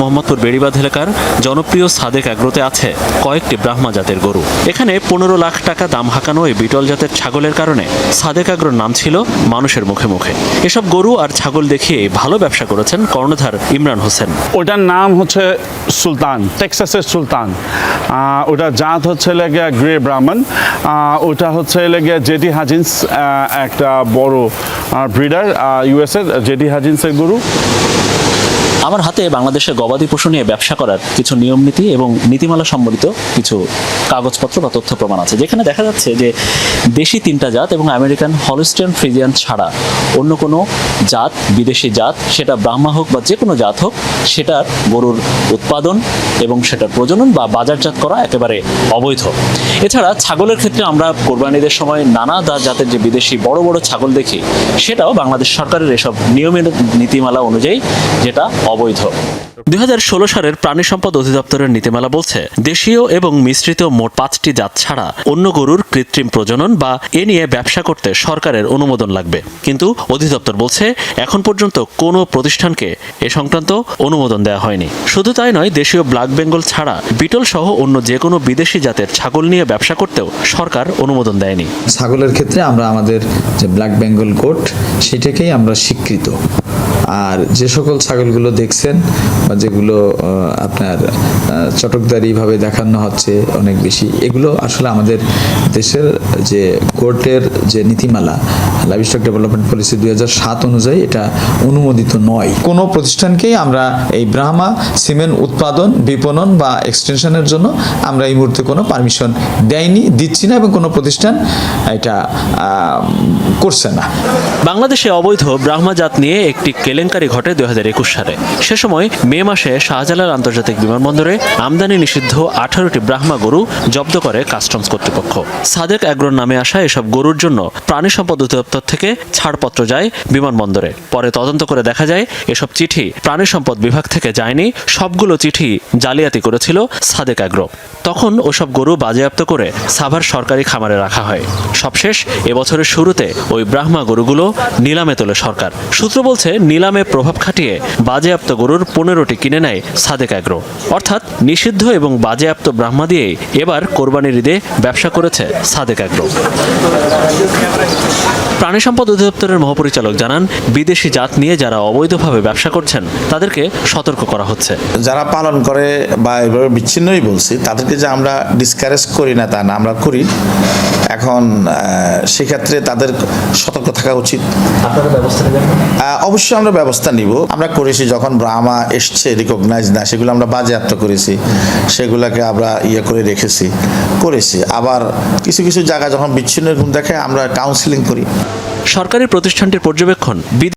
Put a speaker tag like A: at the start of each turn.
A: মোহাম্মদপুর বেড়িবাঁধ এলাকার জনপ্রিয় সাদেক অ্যাগ্রোতে আছে কয়েকটি ব্রাহ্মা জাতের গরু। এখানে পনেরো লাখ টাকা দাম হাঁকানো এই বিটল জাতের ছাগলের কারণে সাদেক আগ্রোর নাম ছিল মানুষের মুখে মুখে। এসব গরু আর ছাগল দেখিয়ে ভালো ব্যবসা করেছেন কর্ণধার ইমরান হোসেন।
B: ওটার নাম হচ্ছে সুলতান, টেক্সাসের সুলতান। ওটার জাত হচ্ছে লেগে গ্রে ব্রাহ্মণ। ওটা হচ্ছে লেগে জেডি হাজিন্স একটা বড় ব্রিডার ইউএসের জেডি হাজিন্সের গরু।
A: আমার হাতে বাংলাদেশে গবাদি পশু নিয়ে ব্যবসা করার কিছু নিয়ম নীতি এবং নীতিমালা সম্বলিত কিছু কাগজপত্র বা তথ্য প্রমাণ আছে, যেখানে দেখা যাচ্ছে যে দেশি তিনটা জাত এবং আমেরিকান হলিস্টিয়ান ফ্রিজিয়ান ছাড়া অন্য কোনো জাত, বিদেশি জাত, সেটা ব্রাহ্মা হোক বা যে কোনো জাত হোক, সেটার গরুর উৎপাদন এবং সেটার প্রজনন বা বাজারজাত করা একেবারে অবৈধ। এছাড়া ছাগলের ক্ষেত্রে আমরা কোরবানিদের সময় নানা দা জাতের যে বিদেশি বড় বড় ছাগল দেখি, সেটাও বাংলাদেশ সরকারের এসব নিয়মের নীতিমালা অনুযায়ী যেটা অবৈধ। দু হাজার ষোলো সালের প্রাণী সম্পদ অধিদপ্তরের নীতিমালা বলছে দেশীয় এবং মিশ্রিত মোট পাঁচটি জাত ছাড়া অন্য গরুর কৃত্রিম প্রজনন বা এ নিয়ে ব্যবসা করতে সরকারের অনুমোদন লাগবে। কিন্তু অধিদপ্তর বলছে এখন পর্যন্ত কোনো প্রতিষ্ঠানকে এ সংক্রান্ত অনুমোদন দেওয়া হয়নি। শুধু তাই নয় দেশীয় ব্ল্যাক বেঙ্গল ছাড়া বিটল সহ অন্য যে কোনো বিদেশি জাতের ছাগল নিয়ে ব্যবসা করতেও সরকার অনুমোদন দেয়নি।
C: ছাগলের ক্ষেত্রে আমরা আমাদের যে ব্ল্যাক বেঙ্গল গোট সেটাকেই আমরা স্বীকৃত। আর যে সকল ছাগলগুলো দেখছেন বা যেগুলো আপনার চটকদারিভাবে দেখানো হচ্ছে অনেক বেশি, এগুলো আসলে আমাদের দেশের যে কোর্টের যে নীতিমালা লাইভস্টক ডেভেলপমেন্ট পলিসি দুই অনুযায়ী এটা অনুমোদিত নয়। কোনো প্রতিষ্ঠানকেই আমরা এই ব্রাহ্মা, সিমেন্ট উৎপাদন, বিপণন বা এক্সটেনশনের জন্য আমরা এই মুহূর্তে কোনো পারমিশন দেয়নি, দিচ্ছি না এবং কোনো প্রতিষ্ঠান এটা করছে না।
A: বাংলাদেশে অবৈধ ব্রাহ্মা জাত নিয়ে একটি কেলেঙ্কারি ঘটে দুই হাজার একুশ সালে। সে সময় মে মাসে শাহজালাল আন্তর্জাতিক বিমানবন্দরে আমদানি নিষিদ্ধ আঠারোটি ব্রাহ্মা গরু জব্দ করে কাস্টমস কর্তৃপক্ষ। সাদেক অ্যাগ্রোর নামে আসা এসব গরুর জন্য প্রাণী সম্পদ থেকে ছাড়পত্র যায় বিমানবন্দরে। পরে তদন্ত করে দেখা যায়, এসব চিঠি প্রাণী সম্পদ বিভাগ থেকে যায়নি, সবগুলো চিঠি জালিয়াতি করেছিল সাদেক অ্যাগ্রো তখন ওসব গরু বাজেয়াপ্ত করে সাভার সরকারি খামারে রাখা হয়। সবশেষ, এবছরের শুরুতে ওই ব্রাহ্মা গরুগুলো নিলামে তোলে সরকার। সূত্র বলছে, নিলামে প্রভাব খাটিয়ে বাজেয়াপ্ত গরুর পনেরোটি কিনে নেয় সাদেক অ্যাগ্রো অর্থাৎ নিষিদ্ধ এবং বাজেয়াপ্ত ব্রাহ্মা দিয়েই এবার কোরবানির ঈদে ব্যবসা করেছে সাদেক অ্যাগ্রো প্রাণী সম্পদ অধিদপ্তরের মহাপরিচালক জানান বিদেশি জাত নিয়ে যারা অবৈধভাবে ব্যবসা করছেন তাদেরকে সতর্ক করা হচ্ছে।
D: যারা পালন করে বা এভাবে বিচ্ছিন্নই বলছি তাদেরকে যে আমরা ডিসকারেজ করি না তা না আমরা করি। এখন সেক্ষেত্রে তাদের সতর্ক থাকা উচিত।
A: আপনারা ব্যবস্থা নেবেন?
D: আহ, অবশ্যই আমরা ব্যবস্থা নিব। আমরা করেছি যখন ব্রাহ্মা এসছে রিকগনাইজ না সেগুলো আমরা বাজেয়াপ্ত করেছি। সেগুলোকে আমরা ইয়ে করে রেখেছি করেছি। আবার কিছু কিছু জায়গা যখন বিচ্ছিন্ন দেখে আমরা কাউন্সিলিং করি।
A: সরকারি প্রতিষ্ঠানটির পর্যবেক্ষণ